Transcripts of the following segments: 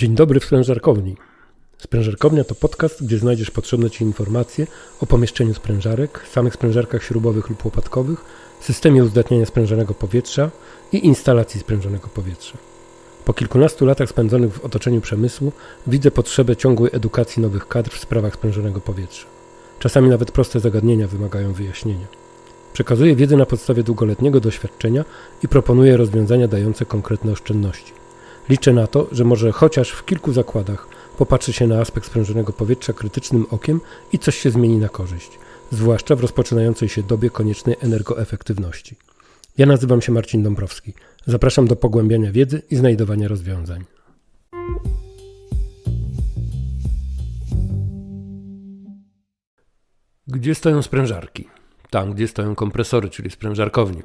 Dzień dobry w sprężarkowni. Sprężarkownia to podcast, gdzie znajdziesz potrzebne Ci informacje o pomieszczeniu sprężarek, samych sprężarkach śrubowych lub łopatkowych, systemie uzdatniania sprężonego powietrza i instalacji sprężonego powietrza. Po kilkunastu latach spędzonych w otoczeniu przemysłu widzę potrzebę ciągłej edukacji nowych kadr w sprawach sprężonego powietrza. Czasami nawet proste zagadnienia wymagają wyjaśnienia. Przekazuję wiedzę na podstawie długoletniego doświadczenia i proponuję rozwiązania dające konkretne oszczędności. Liczę na to, że może chociaż w kilku zakładach popatrzy się na aspekt sprężonego powietrza krytycznym okiem i coś się zmieni na korzyść, zwłaszcza w rozpoczynającej się dobie koniecznej energoefektywności. Ja nazywam się Marcin Dąbrowski. Zapraszam do pogłębiania wiedzy i znajdowania rozwiązań. Gdzie stoją sprężarki? Tam, gdzie stoją kompresory, czyli sprężarkownie.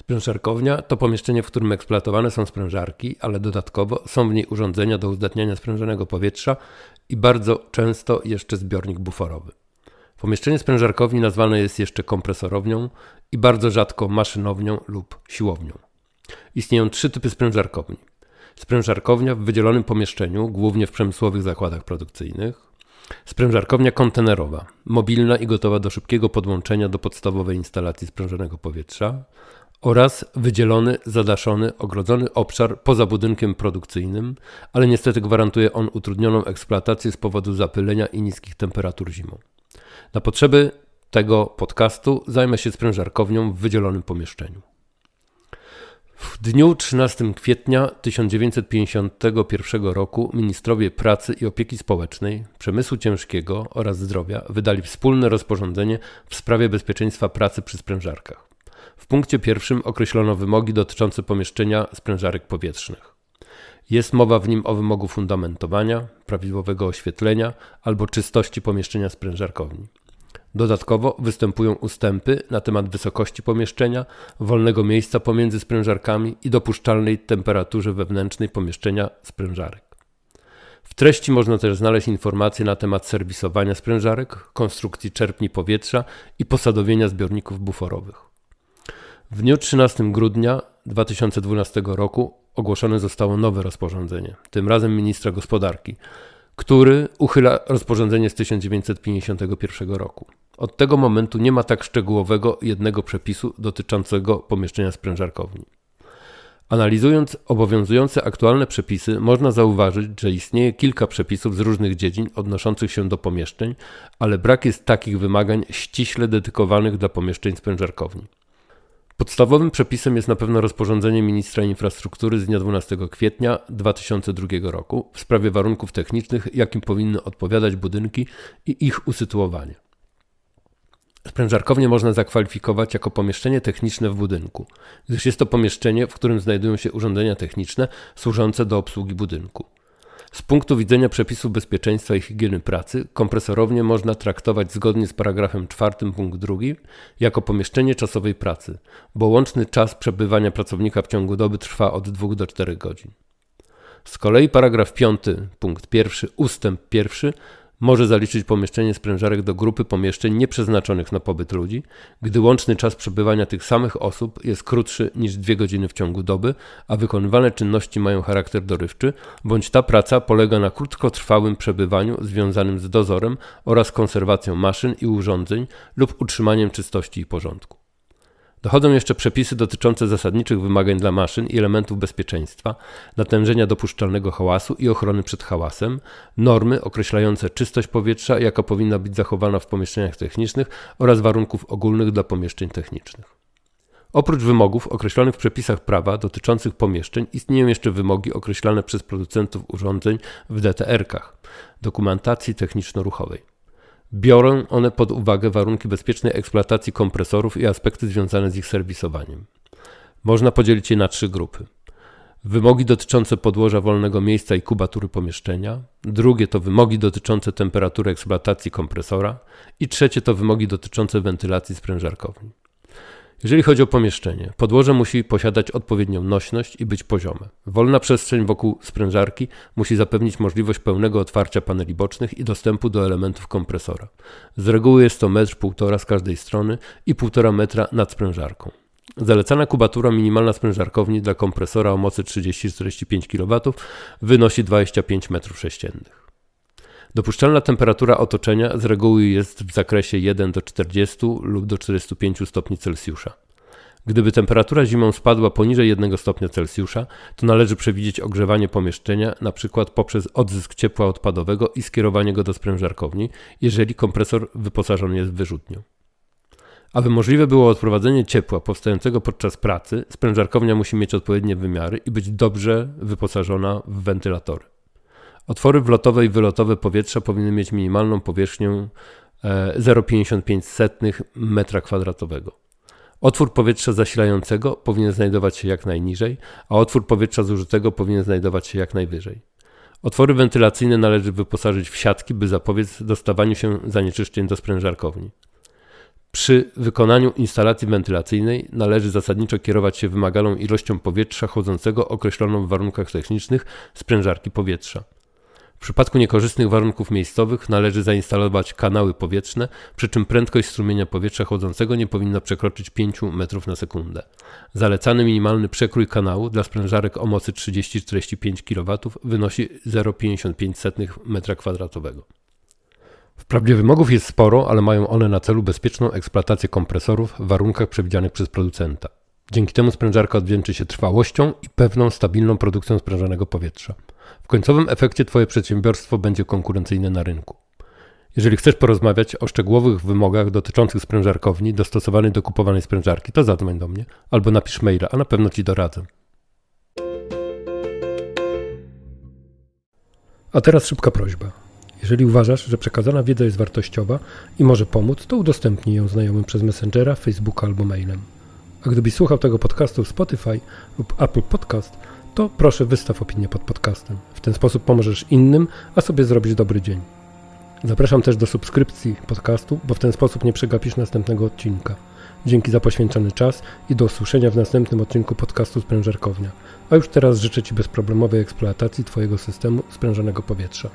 Sprężarkownia to pomieszczenie, w którym eksploatowane są sprężarki, ale dodatkowo są w niej urządzenia do uzdatniania sprężonego powietrza i bardzo często jeszcze zbiornik buforowy. Pomieszczenie sprężarkowni nazwane jest jeszcze kompresorownią i bardzo rzadko maszynownią lub siłownią. Istnieją trzy typy sprężarkowni. Sprężarkownia w wydzielonym pomieszczeniu, głównie w przemysłowych zakładach produkcyjnych. Sprężarkownia kontenerowa, mobilna i gotowa do szybkiego podłączenia do podstawowej instalacji sprężonego powietrza oraz wydzielony, zadaszony, ogrodzony obszar poza budynkiem produkcyjnym, ale niestety gwarantuje on utrudnioną eksploatację z powodu zapylenia i niskich temperatur zimą. Na potrzeby tego podcastu zajmę się sprężarkownią w wydzielonym pomieszczeniu. W dniu 13 kwietnia 1951 roku ministrowie pracy i opieki społecznej, przemysłu ciężkiego oraz zdrowia wydali wspólne rozporządzenie w sprawie bezpieczeństwa pracy przy sprężarkach. W punkcie pierwszym określono wymogi dotyczące pomieszczenia sprężarek powietrznych. Jest mowa w nim o wymogu fundamentowania, prawidłowego oświetlenia albo czystości pomieszczenia sprężarkowni. Dodatkowo występują ustępy na temat wysokości pomieszczenia, wolnego miejsca pomiędzy sprężarkami i dopuszczalnej temperaturze wewnętrznej pomieszczenia sprężarek. W treści można też znaleźć informacje na temat serwisowania sprężarek, konstrukcji czerpni powietrza i posadowienia zbiorników buforowych. W dniu 13 grudnia 2012 roku ogłoszone zostało nowe rozporządzenie, tym razem ministra gospodarki, który uchyla rozporządzenie z 1951 roku. Od tego momentu nie ma tak szczegółowego jednego przepisu dotyczącego pomieszczenia sprężarkowni. Analizując obowiązujące aktualne przepisy, można zauważyć, że istnieje kilka przepisów z różnych dziedzin odnoszących się do pomieszczeń, ale brak jest takich wymagań ściśle dedykowanych dla pomieszczeń sprężarkowni. Podstawowym przepisem jest na pewno rozporządzenie ministra infrastruktury z dnia 12 kwietnia 2002 roku w sprawie warunków technicznych, jakim powinny odpowiadać budynki i ich usytuowanie. Sprężarkownię można zakwalifikować jako pomieszczenie techniczne w budynku, gdyż jest to pomieszczenie, w którym znajdują się urządzenia techniczne służące do obsługi budynku. Z punktu widzenia przepisów bezpieczeństwa i higieny pracy, kompresorownię można traktować zgodnie z paragrafem 4 punkt 2 jako pomieszczenie czasowej pracy, bo łączny czas przebywania pracownika w ciągu doby trwa od 2 do 4 godzin. Z kolei paragraf 5 punkt 1 ustęp 1 może zaliczyć pomieszczenie sprężarek do grupy pomieszczeń nieprzeznaczonych na pobyt ludzi, gdy łączny czas przebywania tych samych osób jest krótszy niż dwie godziny w ciągu doby, a wykonywane czynności mają charakter dorywczy, bądź ta praca polega na krótkotrwałym przebywaniu związanym z dozorem oraz konserwacją maszyn i urządzeń lub utrzymaniem czystości i porządku. Dochodzą jeszcze przepisy dotyczące zasadniczych wymagań dla maszyn i elementów bezpieczeństwa, natężenia dopuszczalnego hałasu i ochrony przed hałasem, normy określające czystość powietrza, jaka powinna być zachowana w pomieszczeniach technicznych oraz warunków ogólnych dla pomieszczeń technicznych. Oprócz wymogów określonych w przepisach prawa dotyczących pomieszczeń, istnieją jeszcze wymogi określane przez producentów urządzeń w DTR-kach dokumentacji techniczno-ruchowej. Biorą one pod uwagę warunki bezpiecznej eksploatacji kompresorów i aspekty związane z ich serwisowaniem. Można podzielić je na trzy grupy. Wymogi dotyczące podłoża wolnego miejsca i kubatury pomieszczenia, drugie to wymogi dotyczące temperatury eksploatacji kompresora i trzecie to wymogi dotyczące wentylacji sprężarkowni. Jeżeli chodzi o pomieszczenie, podłoże musi posiadać odpowiednią nośność i być poziome. Wolna przestrzeń wokół sprężarki musi zapewnić możliwość pełnego otwarcia paneli bocznych i dostępu do elementów kompresora. Z reguły jest to metr półtora z każdej strony i półtora metra nad sprężarką. Zalecana kubatura minimalna sprężarkowni dla kompresora o mocy 30-45 kW wynosi 25 m3. Dopuszczalna temperatura otoczenia z reguły jest w zakresie 1 do 40 lub do 45 stopni Celsjusza. Gdyby temperatura zimą spadła poniżej 1 stopnia Celsjusza, to należy przewidzieć ogrzewanie pomieszczenia np. poprzez odzysk ciepła odpadowego i skierowanie go do sprężarkowni, jeżeli kompresor wyposażony jest w wyrzutnię. Aby możliwe było odprowadzenie ciepła powstającego podczas pracy, sprężarkownia musi mieć odpowiednie wymiary i być dobrze wyposażona w wentylatory. Otwory wlotowe i wylotowe powietrza powinny mieć minimalną powierzchnię e, 0,55 m2. Otwór powietrza zasilającego powinien znajdować się jak najniżej, a otwór powietrza zużytego powinien znajdować się jak najwyżej. Otwory wentylacyjne należy wyposażyć w siatki, by zapobiec dostawaniu się zanieczyszczeń do sprężarkowni. Przy wykonaniu instalacji wentylacyjnej należy zasadniczo kierować się wymaganą ilością powietrza chodzącego określoną w warunkach technicznych sprężarki powietrza. W przypadku niekorzystnych warunków miejscowych należy zainstalować kanały powietrzne, przy czym prędkość strumienia powietrza chodzącego nie powinna przekroczyć 5 metrów na sekundę. Zalecany minimalny przekrój kanału dla sprężarek o mocy 30-45 kW wynosi 0,55 m2. Wprawdzie wymogów jest sporo, ale mają one na celu bezpieczną eksploatację kompresorów w warunkach przewidzianych przez producenta. Dzięki temu sprężarka odwdzięczy się trwałością i pewną stabilną produkcją sprężonego powietrza. W końcowym efekcie Twoje przedsiębiorstwo będzie konkurencyjne na rynku. Jeżeli chcesz porozmawiać o szczegółowych wymogach dotyczących sprężarkowni dostosowanej do kupowanej sprężarki, to zadzwoń do mnie albo napisz maila, a na pewno Ci doradzę. A teraz szybka prośba. Jeżeli uważasz, że przekazana wiedza jest wartościowa i może pomóc, to udostępnij ją znajomym przez Messengera, Facebooka albo mailem. A gdybyś słuchał tego podcastu w Spotify lub Apple Podcast, to proszę wystaw opinię pod podcastem. W ten sposób pomożesz innym, a sobie zrobisz dobry dzień. Zapraszam też do subskrypcji podcastu, bo w ten sposób nie przegapisz następnego odcinka. Dzięki za poświęcony czas i do usłyszenia w następnym odcinku podcastu Sprężarkownia. A już teraz życzę Ci bezproblemowej eksploatacji Twojego systemu sprężonego powietrza.